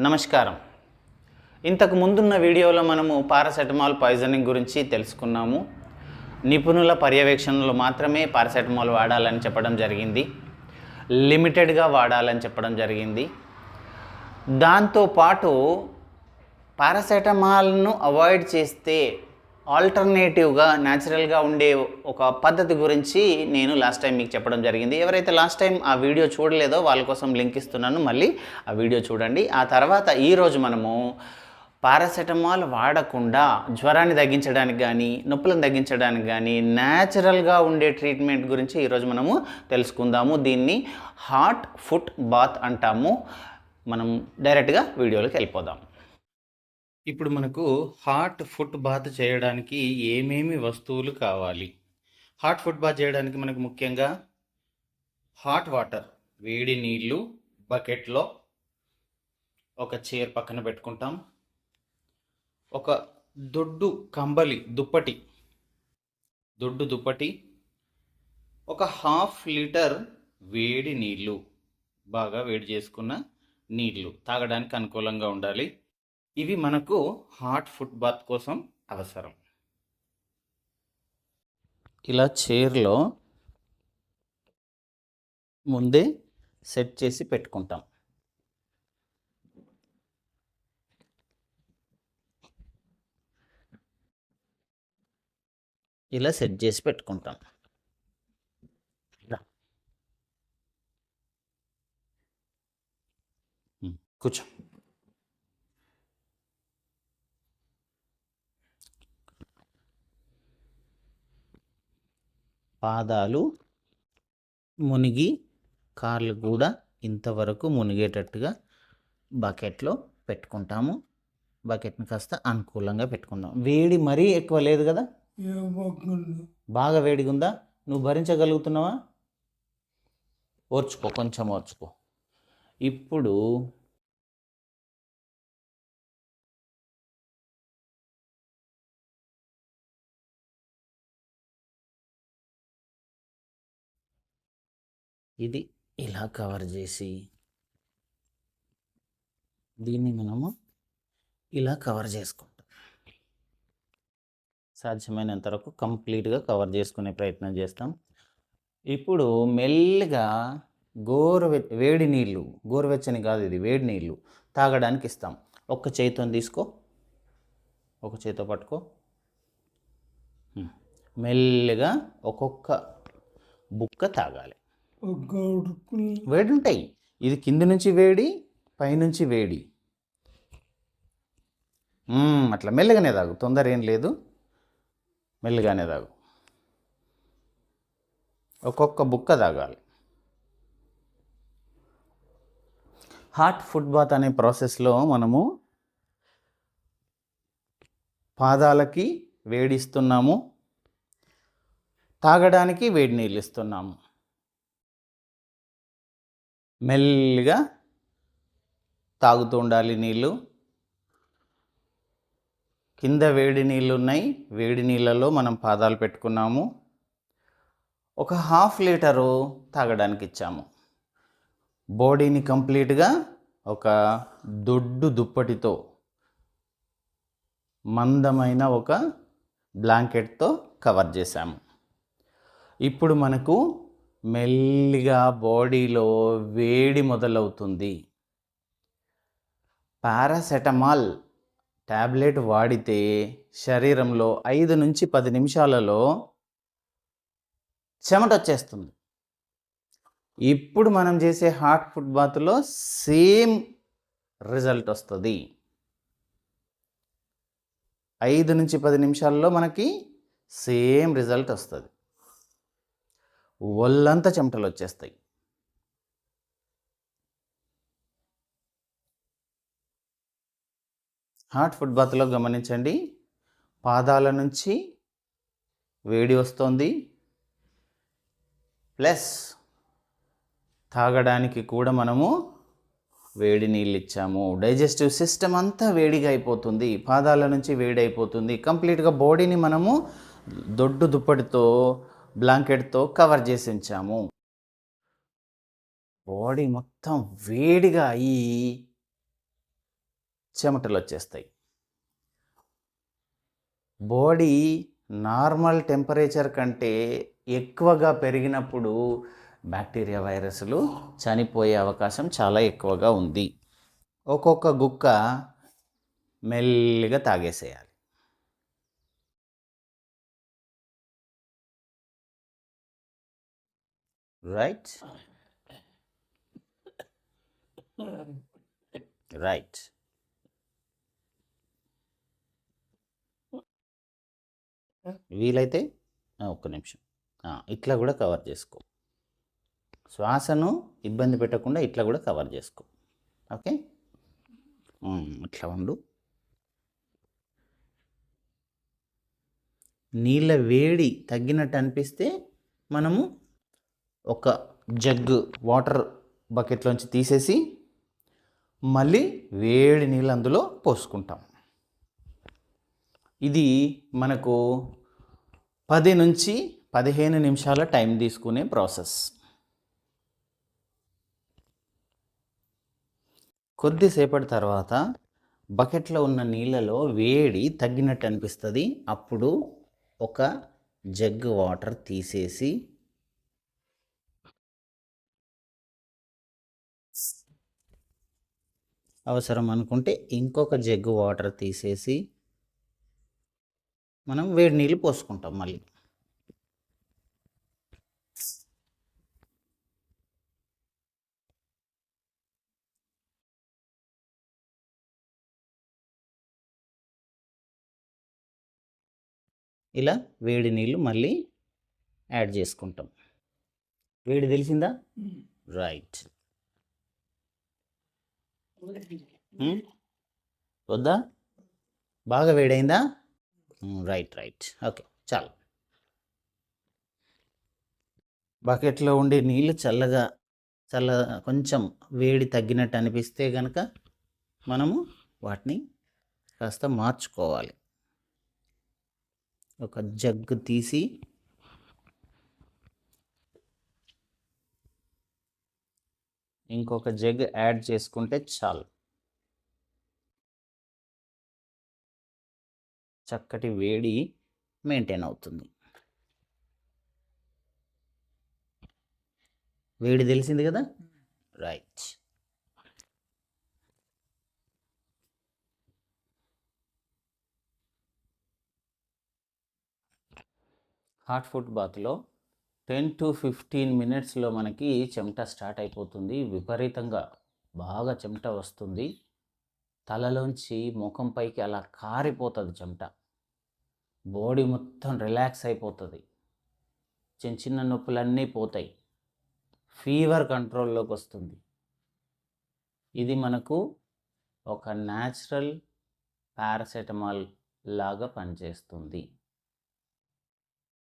నమస్కారం. ఇంతకు ముందున్న వీడియోలో మనము పారాసెటమాల్ పాయిజనింగ్ గురించి తెలుసుకున్నాము. నిపుణుల పర్యవేక్షణలో మాత్రమే పారాసెటమాల్ వాడాలని చెప్పడం జరిగింది. లిమిటెడ్గా వాడాలని చెప్పడం జరిగింది. దాంతోపాటు పారాసెటమాల్ను అవాయిడ్ చేస్తే ఆల్టర్నేటివ్గా న్యాచురల్గా ఉండే ఒక పద్ధతి గురించి నేను లాస్ట్ టైం మీకు చెప్పడం జరిగింది. ఎవరైతే లాస్ట్ టైం ఆ వీడియో చూడలేదో వాళ్ళ కోసం లింక్ ఇస్తున్నాను. మళ్ళీ ఆ వీడియో చూడండి. ఆ తర్వాత ఈరోజు మనము పారాసెటమాల్ వాడకుండా జ్వరాన్ని తగ్గించడానికి కానీ నొప్పులను తగ్గించడానికి కానీ న్యాచురల్గా ఉండే ట్రీట్మెంట్ గురించి ఈరోజు మనము తెలుసుకుందాము. దీన్ని హార్ట్ ఫుట్ బాత్ అంటాము. మనం డైరెక్ట్గా వీడియోలోకి వెళ్ళిపోదాం. ఇప్పుడు మనకు హాట్ ఫుట్ బాత్ చేయడానికి ఏమేమి వస్తువులు కావాలి? హాట్ ఫుట్ బాత్ చేయడానికి మనకు ముఖ్యంగా హాట్ వాటర్ వేడి నీళ్ళు బకెట్లో ఒక చైర్ పక్కన పెట్టుకుంటాం. ఒక దొడ్డు కంబలి దుప్పటి దొడ్డు దుప్పటి ఒక హాఫ్ లీటర్ వేడి నీళ్ళు బాగా వేడి చేసుకున్న నీళ్ళు తాగడానికి అనుకూలంగా ఉండాలి. ఇవి మనకు హాట్ ఫుట్ బాత్ కోసం అవసరం. ఇలా చైర్లో ముందే సెట్ చేసి పెట్టుకుంటాం. ఇలా సెట్ చేసి పెట్టుకుంటాం. ఇలా. కూర్చో. పాదాలు మునిగి కాళ్ళు కూడా ఇంతవరకు మునిగేటట్టుగా బకెట్లో పెట్టుకుంటాము. బకెట్ని కాస్త అనుకూలంగా పెట్టుకుందాం. వేడి మరీ ఎక్కువ లేదు కదా? బాగా వేడిగా ఉందా నువ్వు భరించగలుగుతున్నావా? ఓర్చుకో కొంచెం ఓర్చుకో. ఇప్పుడు ఇది ఇలా కవర్ చేసి దీన్ని మనము ఇలా కవర్ చేసుకుంటాం. సాధ్యమైనంత వరకు కంప్లీట్గా కవర్ చేసుకునే ప్రయత్నం చేస్తాం. ఇప్పుడు మెల్లగా గోరువె వేడి నీళ్ళు గోరువెచ్చని కాదు ఇది వేడి నీళ్ళు తాగడానికి ఇస్తాం. ఒక్క చేతితో తీసుకో ఒక చేతితో పట్టుకో. మెల్లగా ఒక్కొక్క బుక్క తాగాలి. వేడి ఉంటాయి ఇది కింది నుంచి వేడి పైనుంచి వేడి. అట్లా మెల్లగానే తాగు. తొందర ఏం లేదు. మెల్లగానే తాగు. ఒక్కొక్క బుక్క తాగాలి. హాట్ ఫుడ్ బాత్ అనే ప్రాసెస్లో మనము పాదాలకి వేడిస్తున్నాము. తాగడానికి వేడి నీళ్ళు ఇస్తున్నాము. మెల్లిగా తాగుతూ ఉండాలి నీళ్ళు. కింద వేడి నీళ్ళు ఉన్నాయి. వేడి నీళ్ళలో మనం పాదాలు పెట్టుకున్నాము. ఒక హాఫ్ లీటరు తాగడానికి ఇచ్చాము. బాడీని కంప్లీట్గా ఒక దొడ్డు దుప్పటితో మందమైన ఒక బ్లాంకెట్తో కవర్ చేశాము. ఇప్పుడు మనకు మెల్లిగా బాడీలో వేడి మొదలవుతుంది. పారాసెటమాల్ ట్యాబ్లెట్ వాడితే శరీరంలో ఐదు నుంచి పది నిమిషాలలో చెమట వచ్చేస్తుంది. ఇప్పుడు మనం చేసే హాట్ ఫుడ్ బాత్లో సేమ్ రిజల్ట్ వస్తుంది. ఐదు నుంచి పది నిమిషాల్లో మనకి సేమ్ రిజల్ట్ వస్తుంది. ఒళ్ళంతా చెమటలు వచ్చేస్తాయి. హాట్ ఫుడ్ బాత్లో గమనించండి. పాదాల నుంచి వేడి వస్తుంది. ప్లస్ తాగడానికి కూడా మనము వేడి నీళ్ళు ఇచ్చాము. డైజెస్టివ్ సిస్టమ్ అంతా వేడిగా అయిపోతుంది. పాదాల నుంచి వేడి అయిపోతుంది. కంప్లీట్గా బాడీని మనము దొడ్డు దుప్పటితో బ్లాంకెట్తో కవర్ చేసి ఉంచాము బాడీ మొత్తం వేడిగా అయ్యి చెమటలు వచ్చేస్తాయి బాడీ నార్మల్ టెంపరేచర్ కంటే ఎక్కువగా పెరిగినప్పుడు బ్యాక్టీరియా వైరస్లు చనిపోయే అవకాశం చాలా ఎక్కువగా ఉంది. ఒక్కొక్క గుక్క మెల్లిగా తాగేసేయాలి. రైట్ రైట్ వీలైతే ఒక్క నిమిషం. ఇట్లా కూడా కవర్ చేసుకో. శ్వాసను ఇబ్బంది పెట్టకుండా ఇట్లా కూడా కవర్ చేసుకో. ఓకే? ఇట్లా ఉండు. నీళ్ళ వేడి తగ్గినట్టు అనిపిస్తే మనము ఒక జగ్ వాటర్ బకెట్లోంచి తీసేసి మళ్ళీ వేడి నీళ్ళు అందులో పోసుకుంటాం. ఇది మనకు పది నుంచి పదిహేను నిమిషాల టైం తీసుకునే ప్రాసెస్. కొద్దిసేపటి తర్వాత బకెట్లో ఉన్న నీళ్ళలో వేడి తగ్గినట్టు అనిపిస్తుంది. అప్పుడు ఒక జగ్ వాటర్ తీసేసి అవసరం అనుకుంటే ఇంకొక జగ్గు వాటర్ తీసేసి మనం వేడి నీళ్ళు పోసుకుంటాం మళ్ళీ. ఇలా వేడి నీళ్ళు మళ్ళీ యాడ్ చేసుకుంటాం. వేడి తెలిసిందా? రైట్? Hmm? వద్దా? బాగా వేడైందా? రైట్ రైట్ ఓకే చాలు. బకెట్లో ఉండే నీళ్ళు చల్లగా చల్ల కొంచెం వేడి తగ్గినట్టు అనిపిస్తే కనుక మనము వాటిని కాస్త మార్చుకోవాలి. ఒక జగ్గు తీసి ఇంకొక జగ్ యాడ్ చేసుకుంటే చాలు. చక్కటి వేడి మెయింటైన్ అవుతుంది. వేడి తెలిసింది కదా? రైట్. హాట్ ఫుడ్ బాత్లో టెన్ టు ఫిఫ్టీన్ మినిట్స్లో మనకి చెమట స్టార్ట్ అయిపోతుంది. విపరీతంగా బాగా చెమట వస్తుంది. తలలోంచి ముఖం పైకి అలా కారిపోతుంది చెమట. బాడీ మొత్తం రిలాక్స్ అయిపోతుంది. చిన్న చిన్న నొప్పులన్నీ పోతాయి. ఫీవర్ కంట్రోల్లోకి వస్తుంది. ఇది మనకు ఒక న్యాచురల్ పారాసెటమాల్ లాగా పనిచేస్తుంది.